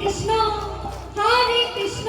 Krishna Hare Krishna.